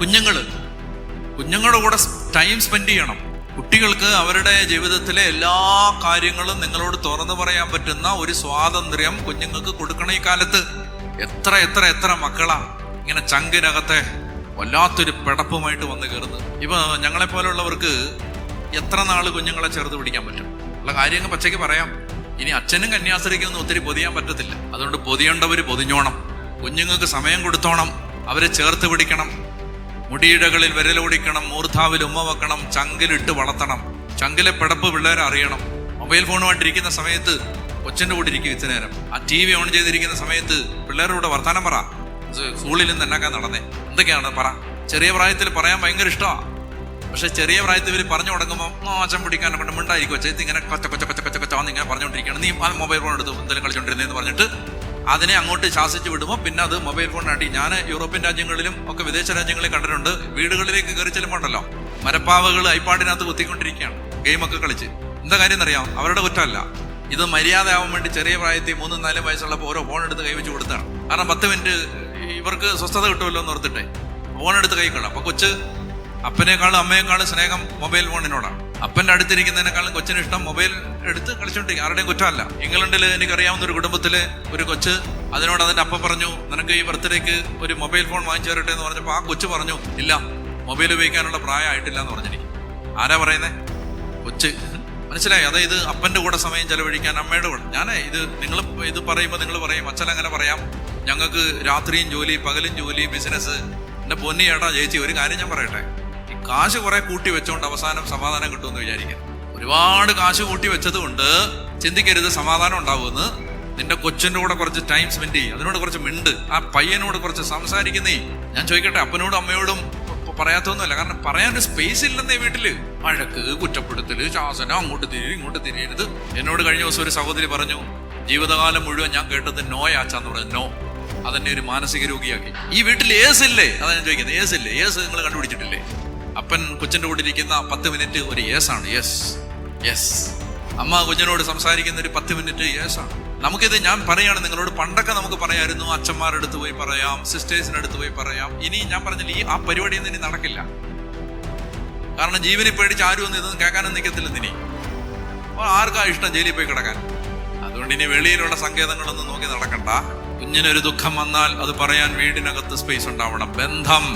കുഞ്ഞുങ്ങൾ കുഞ്ഞുങ്ങളുടെ കൂടെ ടൈം സ്പെൻഡ് ചെയ്യണം. കുട്ടികൾക്ക് അവരുടെ ജീവിതത്തിലെ എല്ലാ കാര്യങ്ങളും നിങ്ങളോട് തുറന്നു പറയാൻ പറ്റുന്ന ഒരു സ്വാതന്ത്ര്യം കുഞ്ഞുങ്ങൾക്ക് കൊടുക്കണം ഈ കാലത്ത്. എത്ര എത്ര എത്ര മക്കളാ ഇങ്ങനെ ചങ്കിനകത്തെ വല്ലാത്തൊരു പിടപ്പുമായിട്ട് വന്നു കയറുന്നത്. ഇപ്പൊ ഞങ്ങളെ പോലുള്ളവർക്ക് എത്ര നാൾ കുഞ്ഞുങ്ങളെ ചേർത്ത് പിടിക്കാൻ പറ്റും? ഉള്ള കാര്യങ്ങൾ പച്ചയ്ക്ക് പറയാം. ഇനി അച്ഛനും കന്യാസ്ത്രീക്കൊന്നും ഒത്തിരി പൊതിയാൻ പറ്റത്തില്ല. അതുകൊണ്ട് പൊതിയേണ്ടവർ പൊതിഞ്ഞോണം. കുഞ്ഞുങ്ങൾക്ക് സമയം കൊടുത്തോണം. അവരെ ചേർത്ത് പിടിക്കണം. മുടിയിഴകളിൽ വിരലോടിക്കണം മൂർധാവിൽ ഉമ്മ വെക്കണം ചങ്കിലിട്ട് വളർത്തണം. ചങ്കിലെ പിടപ്പ് പിള്ളേരെ അറിയണം. മൊബൈൽ ഫോണുമായിട്ടിരിക്കുന്ന സമയത്ത് കൊച്ചിന്റെ കൂടെ ഇരിക്കും ഇത്ര നേരം. ആ ടി വി ഓൺ ചെയ്തിരിക്കുന്ന സമയത്ത് പിള്ളേരുടെ കൂടെ വർത്താനം പറ. സ്കൂളിൽ നിന്ന് എന്നാക്കാൻ നടന്നേ? എന്തൊക്കെയാണ് പറ? ചെറിയ പ്രായത്തിൽ പറയാൻ ഭയങ്കര ഇഷ്ടമാണ് പക്ഷെ ചെറിയ പ്രായത്തിൽ ഇവർ പറഞ്ഞു തുടങ്ങുമ്പോൾ മോശം പിടിക്കാൻ കൊണ്ട് മിണ്ടായിരിക്കും ചേച്ചി ഇങ്ങനെ കൊച്ച കൊച്ച കൊച്ച കൊച്ച കൊച്ച ഇങ്ങനെ പറഞ്ഞുകൊണ്ടിരിക്കുകയാണ്. നീ ആ മൊബൈൽ ഫോൺ എടുത്ത് എന്തെങ്കിലും കളിച്ചോണ്ടിരുന്നതെന്ന് പറഞ്ഞിട്ട് അതിനെ അങ്ങോട്ട് ശാസിച്ച് വിടുമോ പിന്നെ അത് മൊബൈൽ ഫോണിനാട്ടി ഞാൻ യൂറോപ്യൻ രാജ്യങ്ങളിലും ഒക്കെ വിദേശ രാജ്യങ്ങളിൽ കണ്ടിട്ടുണ്ട്. വീടുകളിലേക്ക് കയറി ചെല്ലുമ്പോണ്ടല്ലോ. മരപ്പാവകൾ ഐപ്പാടിനകത്ത് കുത്തിക്കൊണ്ടിരിക്കുകയാണ്. ഗെയിമൊക്കെ കളിച്ച്. എന്താ കാര്യം എന്നറിയാം അവരുടെ കുറ്റമല്ല. ഇത് മര്യാദ ആവാൻ വേണ്ടി ചെറിയ പ്രായത്തിൽ മൂന്നും നാലും വയസ്സുള്ളപ്പോൾ ഓരോ ഫോൺ എടുത്ത് കൈവച്ച് കൊടുത്താണ്. കാരണം പത്ത് മിനിറ്റ് ഇവർക്ക് സ്വസ്ഥത കിട്ടുമല്ലോ എന്ന് ഓർത്തിട്ടെ. ഫോൺ എടുത്ത് കൈ കൊള്ളാം അപ്പൊ കൊച്ച് അപ്പനേക്കാളും അമ്മയെക്കാളും സ്നേഹം മൊബൈൽ ഫോണിനോടാണ് അപ്പന്റെ അടുത്തിരിക്കുന്നതിനേക്കാളും കൊച്ചിന് ഇഷ്ടം മൊബൈൽ എടുത്ത് കളിച്ചോണ്ടിരിക്കും. ആരുടെയും കുറ്റമല്ല. ഇംഗ്ലണ്ടിൽ എനിക്കറിയാവുന്ന ഒരു കുടുംബത്തിൽ ഒരു കൊച്ച് അതിനോട് അതിന്റെ അപ്പ പറഞ്ഞു നിനക്ക് ഈ ബർത്ത്ഡേക്ക് ഒരു മൊബൈൽ ഫോൺ വാങ്ങിച്ചു തരട്ടെ എന്ന് പറഞ്ഞപ്പോൾ ആ കൊച്ചു പറഞ്ഞു ഇല്ല മൊബൈൽ ഉപയോഗിക്കാനുള്ള പ്രായമായിട്ടില്ല എന്ന് പറഞ്ഞിരിക്കും. ആരാ പറയുന്നേ? കൊച്ച്. മനസ്സിലായി? അതായത് അപ്പന്റെ കൂടെ സമയം ചെലവഴിക്കാൻ അമ്മയുടെ കൂടെ. ഞാൻ ഇത് നിങ്ങൾ ഇത് പറയുമ്പോൾ നിങ്ങൾ പറയും അച്ഛൻ അങ്ങനെ പറയാം. ഞങ്ങൾക്ക് രാത്രിയും ജോലി പകലും ജോലി ബിസിനസ്. എന്റെ പൊന്നി ഏട്ടാ ചേച്ചി ഒരു കാര്യം ഞാൻ പറയട്ടെ. കാശ് കുറെ കൂട്ടി വെച്ചോണ്ട് അവസാനം സമാധാനം കിട്ടുമെന്ന് വിചാരിക്കാം ഒരുപാട് കാശ് കൂട്ടി വെച്ചത് കൊണ്ട് ചിന്തിക്കരുത് സമാധാനം ഉണ്ടാവുമെന്ന്. നിന്റെ കൊച്ചിന്റെ കൂടെ കുറച്ച് ടൈം സ്പെൻഡ് ചെയ്യും. അതിനോട് കുറച്ച് മിണ്ട്. ആ പയ്യനോട് കുറച്ച് സംസാരിക്കുന്നേ ഞാൻ ചോദിക്കട്ടെ അപ്പനോടും അമ്മയോടും പറയാത്തൊന്നുമില്ല. കാരണം പറയാനൊരു സ്പേസ് ഇല്ലെന്നേ വീട്ടിൽ. വഴക്ക് കുറ്റപ്പെടുത്തൽ ശാസനം അങ്ങോട്ട് തിരി ഇങ്ങോട്ട് തിരിയരുത്. എന്നോട് കഴിഞ്ഞ ദിവസം ഒരു സഹോദരി പറഞ്ഞു ജീവിതകാലം മുഴുവൻ ഞാൻ കേട്ടത് നോ ആച്ചാന്ന് പറഞ്ഞു നോ അതെന്നെ ഒരു മാനസിക രോഗിയാക്കി. ഈ വീട്ടിൽ ഏസ് ഇല്ലേ? അതാ ഞാൻ ചോദിക്കുന്നത്. ഏസ് ഇല്ലേ? ഏസ് നിങ്ങൾ കണ്ടുപിടിച്ചിട്ടില്ലേ? അപ്പൻ കൊച്ചിന്റെ കൂടെ ഇരിക്കുന്ന പത്ത് മിനിറ്റ് ഒരു യേസ് ആണ്. യെസ് യെസ് അമ്മ കുഞ്ഞിനോട് സംസാരിക്കുന്ന ഒരു പത്ത് മിനിറ്റ് യേസ് ആണ്. നമുക്കിത് ഞാൻ പറയാണ് നിങ്ങളോട് പണ്ടൊക്കെ നമുക്ക് പറയായിരുന്നു. അച്ഛന്മാരുടെ അടുത്ത് പോയി പറയാം. സിസ്റ്റേഴ്സിന്റെ അടുത്ത് പോയി പറയാം. ഇനി ഞാൻ പറഞ്ഞില്ല ഈ ആ പരിപാടിയൊന്നും ഇനി നടക്കില്ല. കാരണം ജീവനെ പേടിച്ച് ആരും ഒന്നും ഇതൊന്നും കേൾക്കാനും നിൽക്കത്തില്ല ഇനി. ആർക്കാ ഇഷ്ടം ജയിലിൽ പോയി കിടക്കാൻ? അതുകൊണ്ട് ഇനി വെളിയിലുള്ള സങ്കേതങ്ങളൊന്നും നോക്കി നടക്കണ്ട. കുഞ്ഞിനൊരു ദുഃഖം വന്നാൽ അത് പറയാൻ വീടിനകത്ത് സ്പേസ് ഉണ്ടാവണം. ബന്ധം.